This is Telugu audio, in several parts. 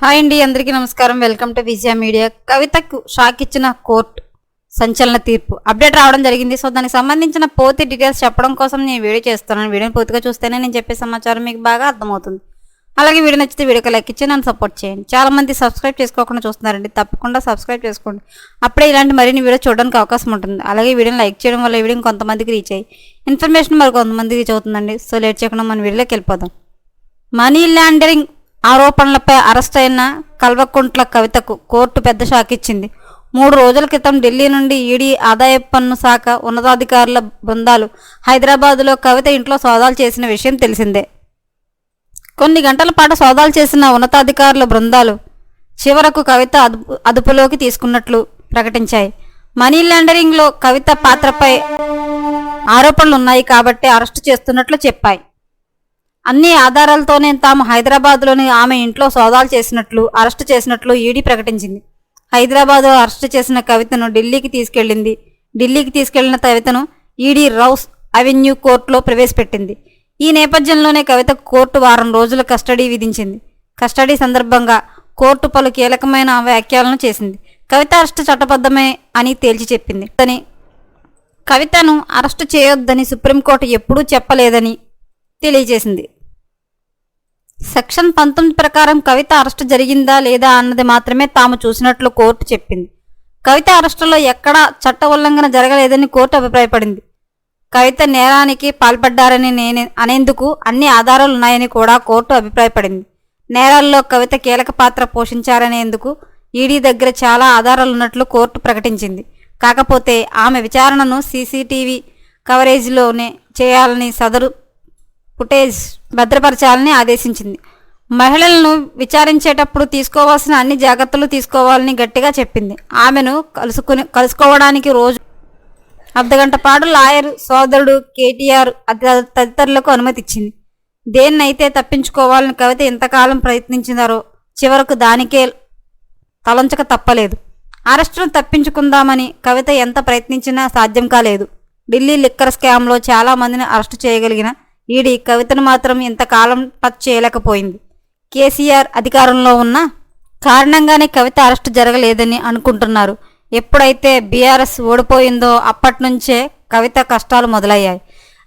హాయ్ అండి అందరికీ నమస్కారం. Welcome to Vijaya media. కవితకు షాక్ ఇచ్చిన కోర్టు సంచలన తీర్పు. అప్డేట్ రావడం జరిగింది. సో దానికి సంబంధించిన పూర్తి డీటెయిల్స్ చెప్పడం కోసం నేను వీడియో చేస్తున్నాను. వీడియోని పూర్తిగా చూస్తేనే నేను చెప్పే సమాచారం మీకు బాగా అర్థమవుతుంది. అలాగే వీడియో నచ్చితే వీడియోకి లైక్ ఇచ్చి నన్ను సపోర్ట్ చేయండి. చాలామంది సబ్స్క్రైబ్ చేసుకోకుండా చూస్తున్నారండి. తప్పకుండా సబ్స్క్రైబ్ చేసుకోండి. అప్పుడే ఇలాంటి మరిన్ని వీడియో చూడడానికి అవకాశం ఉంటుంది. అలాగే వీడియోని లైక్ చేయడం వల్ల వీడియో కొంతమందికి రీచ్ అయ్యి ఇన్ఫర్మేషన్ మరి కొంతమందికి రీచ్ అవుతుందండి. సో లేట్ చేయకుండా మన వీడియోలోకి వెళ్ళిపోదాం. మనీ లాండరింగ్ ఆరోపణలపై అరెస్ట్ అయిన కల్వకుంట్ల కవితకు కోర్టు పెద్ద షాక్ ఇచ్చింది. మూడు రోజుల క్రితం ఢిల్లీ నుండి ఈడీ ఆదాయ పన్ను శాఖ ఉన్నతాధికారుల బృందాలు హైదరాబాదులో కవిత ఇంట్లో సోదాలు చేసిన విషయం తెలిసిందే. కొన్ని గంటల పాటు సోదాలు చేసిన ఉన్నతాధికారుల బృందాలు చివరకు కవిత అదు అదుపులోకి తీసుకున్నట్లు ప్రకటించాయి. మనీ లాండరింగ్లో కవిత పాత్రపై ఆరోపణలు ఉన్నాయి కాబట్టి అరెస్టు చేస్తున్నట్లు చెప్పాయి. అన్ని ఆధారాలతోనే తాము హైదరాబాద్లోని ఆమె ఇంట్లో సోదాలు చేసినట్లు అరెస్టు చేసినట్లు ఈడీ ప్రకటించింది. హైదరాబాద్లో అరెస్టు చేసిన కవితను ఢిల్లీకి తీసుకెళ్ళింది ఢిల్లీకి తీసుకెళ్ళిన కవితను ఈడీ రౌస్ అవెన్యూ కోర్టులో ప్రవేశపెట్టింది. ఈ నేపథ్యంలోనే కవిత కోర్టు వారం రోజుల కస్టడీ విధించింది. కస్టడీ సందర్భంగా కోర్టు పలు కీలకమైన వ్యాఖ్యలను చేసింది. కవిత అరెస్టు చట్టబద్ధమే అని తేల్చి చెప్పింది. తని కవితను అరెస్టు చేయొద్దని సుప్రీంకోర్టు ఎప్పుడూ చెప్పలేదని తెలియజేసింది. సెక్షన్ పంతొమ్మిది ప్రకారం కవిత అరెస్టు జరిగిందా లేదా అన్నది మాత్రమే తాము చూసినట్లు కోర్టు చెప్పింది. కవిత అరెస్టులో ఎక్కడా చట్ట ఉల్లంఘన జరగలేదని కోర్టు అభిప్రాయపడింది. కవిత నేరానికి పాల్పడ్డారని నేను అనేందుకు అన్ని ఆధారాలు ఉన్నాయని కూడా కోర్టు అభిప్రాయపడింది. నేరాల్లో కవిత కీలక పాత్ర పోషించారనేందుకు ఈడీ దగ్గర చాలా ఆధారాలు ఉన్నట్లు కోర్టు ప్రకటించింది. కాకపోతే ఆమె విచారణను సీసీటీవీ కవరేజ్లోనే చేయాలని సదరు ఫుటేజ్ భద్రపరచాలని ఆదేశించింది. మహిళలను విచారించేటప్పుడు తీసుకోవాల్సిన అన్ని జాగ్రత్తలు తీసుకోవాలని గట్టిగా చెప్పింది. ఆమెను కలుసుకుని కలుసుకోవడానికి రోజు అర్ధగంట పాటు లాయర్ సోదరుడు కేటీఆర్ తదితరులకు అనుమతి ఇచ్చింది దేన్నైతే తప్పించుకోవాలని కవిత ఎంతకాలం ప్రయత్నించినారో చివరకు దానికే తలంచక తప్పలేదు. అరెస్టును తప్పించుకుందామని కవిత ఎంత ప్రయత్నించినా సాధ్యం కాలేదు. ఢిల్లీ లిక్కర్ స్కామ్లో చాలామందిని అరెస్టు చేయగలిగిన ఈడి కవితను మాత్రం ఇంతకాలం టచ్ చేయలేకపోయింది. కేసీఆర్ అధికారంలో ఉన్న కారణంగానే కవిత అరెస్టు జరగలేదని అనుకుంటున్నారు. ఎప్పుడైతే బీఆర్ఎస్ ఓడిపోయిందో అప్పటి నుంచే కవిత కష్టాలు మొదలయ్యాయి.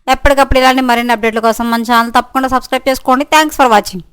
ఎప్పటికప్పుడు ఇలాంటి మరిన్ని అప్డేట్ల కోసం మన ఛానల్ తప్పకుండా సబ్స్క్రైబ్ చేసుకోండి. Thanks for watching.